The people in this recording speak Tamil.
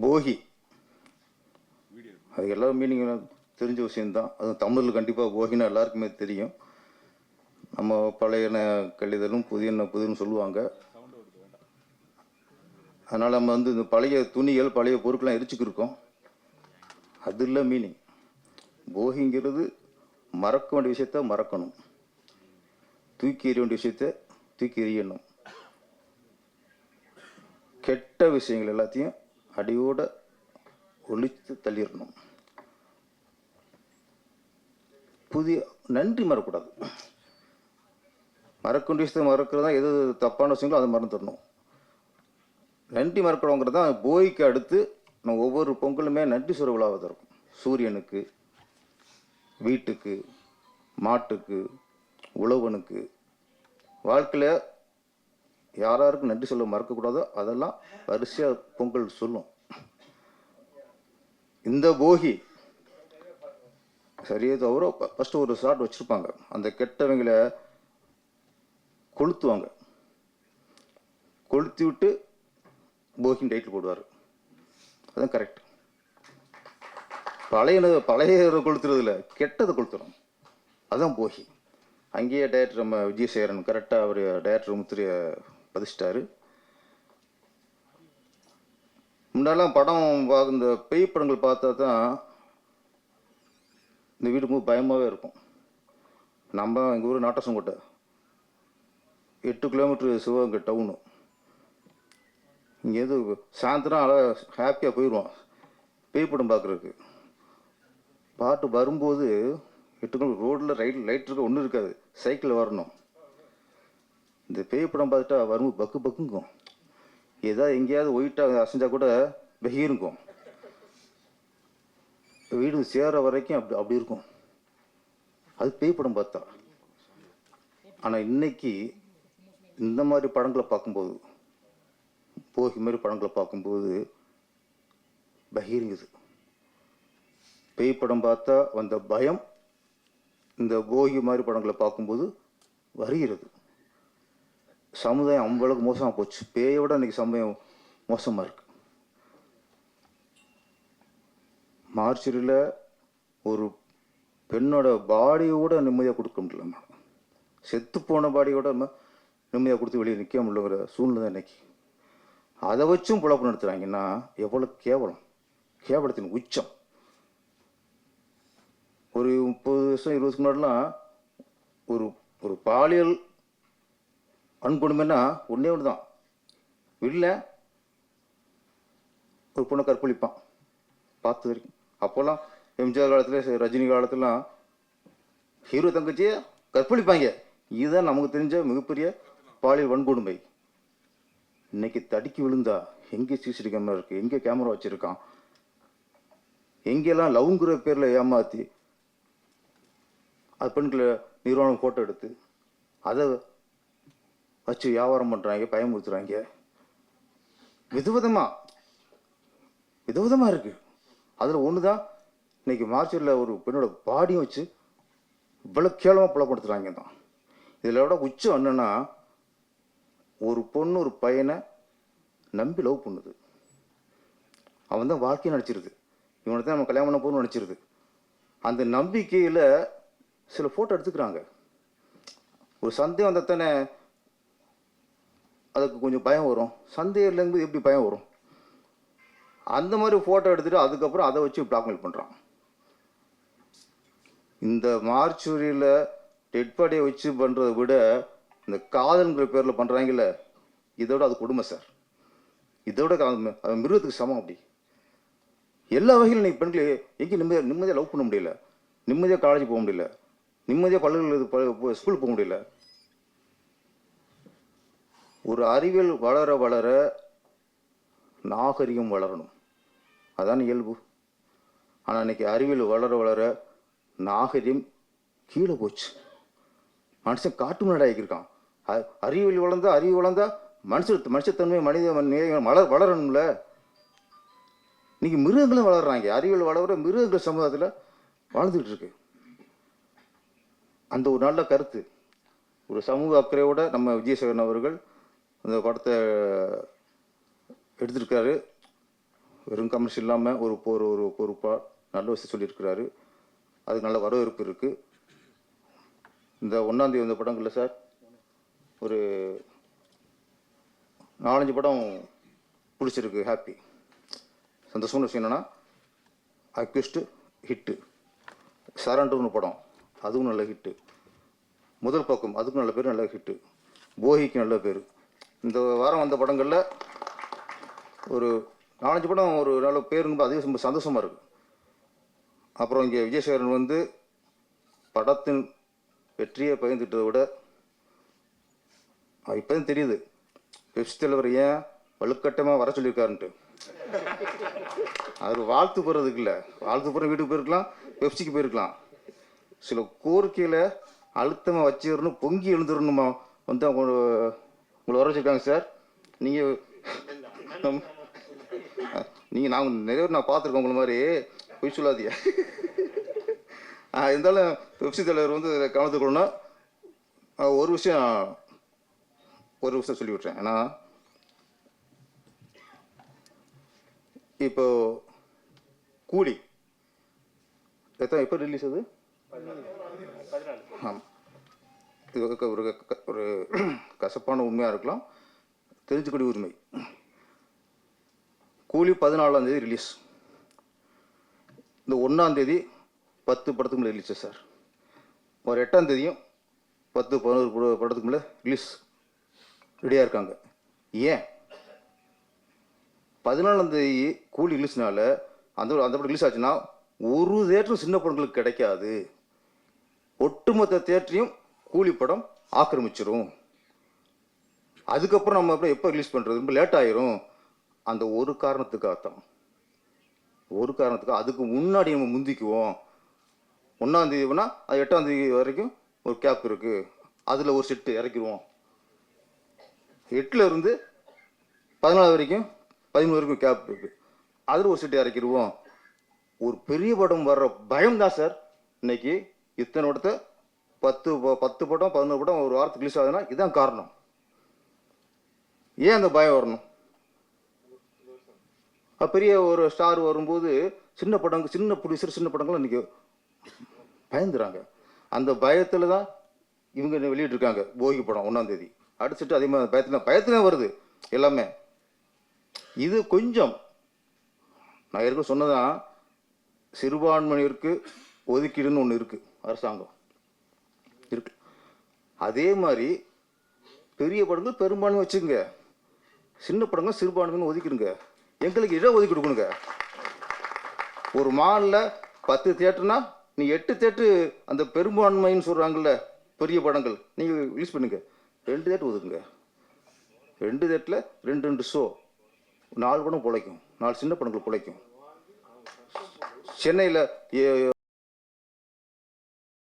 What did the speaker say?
போகி. அது எல்லா மீனிங் தெரிஞ்ச விஷயம்தான். அது தமிழில் கண்டிப்பாக போகினா எல்லாருக்குமே தெரியும். நம்ம பழையன கழிதலும் புதியன புதியன்னு சொல்லுவாங்க. அதனால் நம்ம வந்து இந்த பழைய துணிகள் பழைய பொருட்கள்லாம் எரிச்சுக்கிருக்கோம். அது இல்லை மீனிங் போகிங்கிறது மறக்க வேண்டிய விஷயத்த மறக்கணும். தூக்கி எறிய வேண்டிய விஷயத்த தூக்கி எறியணும். கெட்ட விஷயங்கள் எல்லாத்தையும் அடியோட ஒழித்து தள்ளிடணும் புதிய நன்றி மறக்கூடாது. மறக்க வேண்டிய விஷயத்தை மறக்கிறது தான் எது தப்பான விஷயங்களோ அதை மறந்துடணும். நன்றி மறக்கணுங்கிறது தான் போய்க்கு அடுத்து நம்ம ஒவ்வொரு பொங்கலுமே நன்றி சுர விழாவாக இருக்கும். சூரியனுக்கு வீட்டுக்கு மாட்டுக்கு உழவனுக்கு. வாழ்க்கையில் யார் யாருக்கும் நன்றி சொல்ல மறக்கக்கூடாதோ அதெல்லாம் வரிசையாக பொங்கல் சொல்லும். இந்த போகி சரியே தவிர ஃபஸ்ட்டு ஒரு ஷாட் வச்சுருப்பாங்க. அந்த கெட்டவங்களை கொளுத்துவாங்க. கொளுத்தி விட்டு போகின் டைட்டில் போடுவார். அதுதான் கரெக்ட் பழைய பழைய கொளுத்துறதுல கெட்டதை கொளுத்துறோம் அதுதான் போகி. அங்கேயே டேரக்டர் நம்ம விஜய் சேரன் கரெக்டாக அவர் டேரக்டர் முத்திரைய பதிச்சிட்டாரு. முன்னெல்லாம் படம் பா- இந்த பேய் படங்கள் பார்த்தா தான் இந்த வீடு ரொம்ப பயமாகவே இருக்கும். நம்ம எங்கள் ஊர் நாட்டசங்கோட்டை எட்டு கிலோமீட்டர் சிவகங்கை டவுனு இங்கேருந்து சாயந்தரம் அழகாக ஹாப்பியாக போயிடுவோம் பேய் படம் பார்க்குறதுக்கு. பாட்டு வரும்போது எட்டு கிலோமீட்டர் ரோட்டில் ரைட் லைட் இருக்க ஒன்றும் இருக்காது. சைக்கிளில் வரணும். இந்த பேய் படம் பார்த்துட்டா வரும்போது பக்கு பக்குங்கும். ஏதாவது எங்கேயாவது ஒயிட்டாக அசைஞ்சா கூட வெகிருக்கும் வீடு சேர்ற வரைக்கும் அப்படி அப்படி இருக்கும். அது பேய் படம் பார்த்தா. ஆனால் இன்னைக்கு இந்த மாதிரி படங்களை பார்க்கும்போது போகி மாதிரி படங்களை பார்க்கும்போது பகிருங்குது. பேய் படம் பார்த்தா வந்த பயம் இந்த போகி மாதிரி படங்களை பார்க்கும்போது வருகிறது. சமுதாயம் அவ்வளவுக்கு மோசமாக போச்சு. பேயை விட இன்னைக்கு சமுதாயம் மோசமாக இருக்கு. மார்ச்சரியில் ஒரு பெண்ணோட பாடியோட நிம்மதியாக கொடுக்க முடியலம்மா செத்து போன பாடியோட நம்ம நிம்மதியாக கொடுத்து வெளியே நிற்க முடியலங்கிற சூழ்நிலை தான் இன்னைக்கு. அதை வச்சும் புழப்பு நடத்துகிறாங்கன்னா எவ்வளோ கேவலம். கேவலத்தின் உச்சம். ஒரு முப்பது வருஷம் இருபது வருஷம் முன்னாடிலாம் ஒரு ஒரு பாலியல் வன்கொடுமைன்னா ஒன்றே ஒன்று தான் இல்லை ஒரு பொண்ணை கற்பழிப்பான். பார்த்து வரைக்கும். அப்போல்லாம் எம்ஜிஆர் காலத்தில் ரஜினி காலத்துலாம் ஹீரோ தங்கச்சியை கற்பழிப்பாங்க. இதுதான் நமக்கு தெரிஞ்ச மிகப்பெரிய பாலியல் வன்கொடுமை. இன்னைக்கு தடுக்கி விழுந்தா எங்கே சிசிடி கேமரா இருக்குது எங்கே கேமரா வச்சுருக்கான்? எங்கெல்லாம் லவ்ங்கிற பேரில் ஏமாற்றி அது பெண்களை நிர்வாணம் ஃபோட்டோ எடுத்து அதை வச்சு வியாபாரம் பண்ணுறாங்க பயமுறுத்துறாங்க. விதவிதமாக விதவிதமாக இருக்குது அதில் ஒன்று தான் இன்னைக்கு மார்ச்சரியில் ஒரு பெண்ணோட பாடியும் வச்சு இவ்வளோ கேவலமாக புலப்படுத்துகிறாங்க தான். இதில் விட உச்சம் என்னென்னா ஒரு பொண்ணு ஒரு பையனை நம்பி லவ் பண்ணுது. அவன் தான் வாழ்க்கையை நடிச்சிருது இவனை தான் நம்ம கல்யாணம் பண்ண போகணும்னு நினச்சிருது. அந்த நம்பிக்கையில் சில ஃபோட்டோ எடுத்துக்கிறாங்க. ஒரு சந்தேகம் வந்தால் தானே அதுக்கு கொஞ்சம் பயம் வரும். சந்தேகம் இல்லைங்கும்போது எப்படி பயம் வரும்? அந்த மாதிரி ஃபோட்டோ எடுத்துட்டு அதுக்கப்புறம் அதை வச்சு பிளாக்மெயில் பண்ணுறான் இந்த மார்ச்சுரியில் டெட் பாடியை வச்சு பண்ணுறதை விட இந்த காதல்ங்கிற பேரில் பண்ணுறாங்கல்ல இதோட அது கொடுமை சார் இதோட அது- மிருகத்துக்கு சமம் அப்படி. எல்லா வகையிலும் இன்னைக்கு பெண்களை எங்கேயும் நிம்மதியாக நிம்மதியாக லவ் பண்ண முடியல. நிம்மதியாக காலேஜ் போக முடியல. நிம்மதியாக பள்ளிகள் ஸ்கூல் போக முடியல. ஒரு அறிவியல் வளர வளர நாகரிகம் வளரணும். அதான் இயல்பு. ஆனால் இன்னைக்கு அறிவியல் வளர வளர நாகரிகம் கீழே போச்சு. மனுஷன் காட்டு முன்னாடி அ- அறிவியல் வளர்ந்தா அறிவு வளர்ந்தா மனுஷ மனுஷத்தன்மை மனித நேயம் வளர வளரணும்ல. இன்னைக்கு மிருகங்களும் வளர்றாங்க. அறிவியல் வளர மிருகங்கள் சமுதாயத்தில் வாழ்ந்துகிட்டு இருக்கு. அந்த ஒரு நல்ல கருத்து. ஒரு சமூக அக்கறையோட நம்ம விஜயசேகரன் அவர்கள் அந்த படத்தை எடுத்திருக்காரு வெறும் கமர்ஷியல் இல்லாமல் ஒரு ஒரு ஒரு பொறுப்பாக நல்ல விஷயம் சொல்லியிருக்கிறாரு. அதுக்கு நல்ல வரவேற்பு இருக்குது இந்த ஒன்றாந்தேதி வந்த படங்களில் சார் ஒரு நாலஞ்சு படம் பிடிச்சிருக்கு ஹாப்பி சந்தோஷமான விஷயம் என்னென்னா அக்யூஸ்டு ஹிட்டு சரண்டர்னு படம் அதுவும் நல்ல ஹிட்டு முதல் பக்கம் அதுக்கும் நல்ல பேர் நல்ல ஹிட்டு போகிக்கு நல்ல பேர். இந்த வாரம் வந்த படங்களில் ஒரு நாலஞ்சு படம் ஒரு நல்ல பேருங்கும்போது அதிக ரொம்ப சந்தோஷமாக இருக்கு. அப்புறம் இங்கே விஜயசேகரன் வந்து படத்தின் வெற்றியை பகிர்ந்துட்டதை விட இப்போ தான் தெரியுது. பெப்சி தலைவர் ஏன் வலுக்கட்டமாக வர சொல்லியிருக்காருன்ட்டு. அவர் வாழ்த்து போகிறதுக்கு இல்லை. வாழ்த்து போகிற வீட்டுக்கு போயிருக்கலாம் பெப்சிக்கு போயிருக்கலாம். சில கோரிக்கையில் அழுத்தமாக வச்சிடணும் பொங்கி எழுந்துடணுமா வந்து அவங்க உங்களை வர வச்சுருக்காங்க சார். நீங்கள் நீங்கள் நான் நிறைய பேர் நான் பார்த்துருக்கேன் உங்களை மாதிரி. பொய் சொல்லாதீங்க. ஆ, இருந்தாலும் பெப்சி தலைவர் வந்து இதில் கலந்துக்கணும்னா ஒரு விஷயம் ஒரு விஷயம் சொல்லி விட்றேன் ஏன்னா இப்போ கூலி எத்தனை எப்போ ரிலீஸ் அது? ஆமாம் இது ஒரு ஒரு கசப்பான உண்மையாக இருக்கலாம். தெரிஞ்சுக்கூடிய உரிமை. கூலி பதினாலாம் தேதி ரிலீஸ் இந்த ஒன்றாம் தேதி பத்து படத்துக்கு மேலே ரிலீஸ் சார். ஒரு எட்டாம் தேதியும் பத்து பதினோரு படத்துக்கு மேலே ரிலீஸ் ரெடியாக இருக்காங்க. ஏன்? பதினாலாம் தேதி கூலி ரிலீஸ்னால அந்த அந்த படம் ரிலீஸ் ஆச்சுன்னா ஒரு தேட்டரும் சின்ன படங்களுக்கு கிடைக்காது. ஒட்டுமொத்த தேட்டரையும் கூலி படம் ஆக்கிரமிச்சிரும். அதுக்கப்புறம் நம்ம அப்புறம் எப்போ ரிலீஸ் பண்ணுறது ரொம்ப லேட் ஆயிரும். அந்த ஒரு காரணத்துக்காக தான் ஒரு காரணத்துக்கு அதுக்கு முன்னாடி நம்ம முந்திக்குவோம். ஒன்றாம் வேணா அது எட்டாம் தேதி வரைக்கும் ஒரு கேப் இருக்கு. அதில் ஒரு செட்டு இறக்கிடுவோம். எட்டுல இருந்து பதினாலு வரைக்கும் பதிமூணு வரைக்கும் கேப் இருக்கு. அதில் ஒரு செட்டு இறக்கிடுவோம். ஒரு பெரிய படம் வர்ற பயம் தான் சார். இன்னைக்கு இத்தனை படத்தை பத்து ப- பத்து படம் பதினோரு படம் ஒரு வாரத்துக்கு ரிலீஸ் ஆகுதுன்னா இதுதான் காரணம். ஏன் அந்த பயம் வரணும்? பெரிய ஒரு ஸ்டார் வரும்போது சின்ன படங்கள் சின்ன ப்ரொடியூசர் சின்ன படங்கள் இன்னைக்கு பயந்துறாங்க. அந்த பயத்துல தான் இவங்க வெளியிட்ருக்காங்க போகி படம் ஒன்றாம் தேதி. அடிச்சுட்டு அதே மாதிரி பயத்தில் பயத்துல வருது எல்லாமே. இது கொஞ்சம் நான் ஏற்கனவே சொன்னதான் சிறுபான்மையினருக்கு ஒதுக்கீடுன்னு ஒன்று இருக்கு அரசாங்கம். அதே மாதிரி பெரிய படங்கள் பெரும்பான்மை வச்சுக்கோங்க. சின்ன படங்கள் சிறுபான்மைன்னு ஒதுக்கிடுங்க. எங்களுக்கு இட ஒதுக்கி கொடுக்கணுங்க. ஒரு மாலில் பத்து தேட்டர்னா நீ எட்டு தேட்டரு அந்த பெரும்பான்மைன்னு சொல்கிறாங்கல்ல பெரிய படங்கள் நீங்கள் யூஸ் பண்ணுங்க. ரெண்டு தேட்டு ஒதுக்குங்க. ரெண்டு தேட்டில் ரெண்டு ரெண்டு ஷோ நாலு படம் பிழைக்கும். நாலு சின்ன படங்கள் பிழைக்கும். சென்னையில்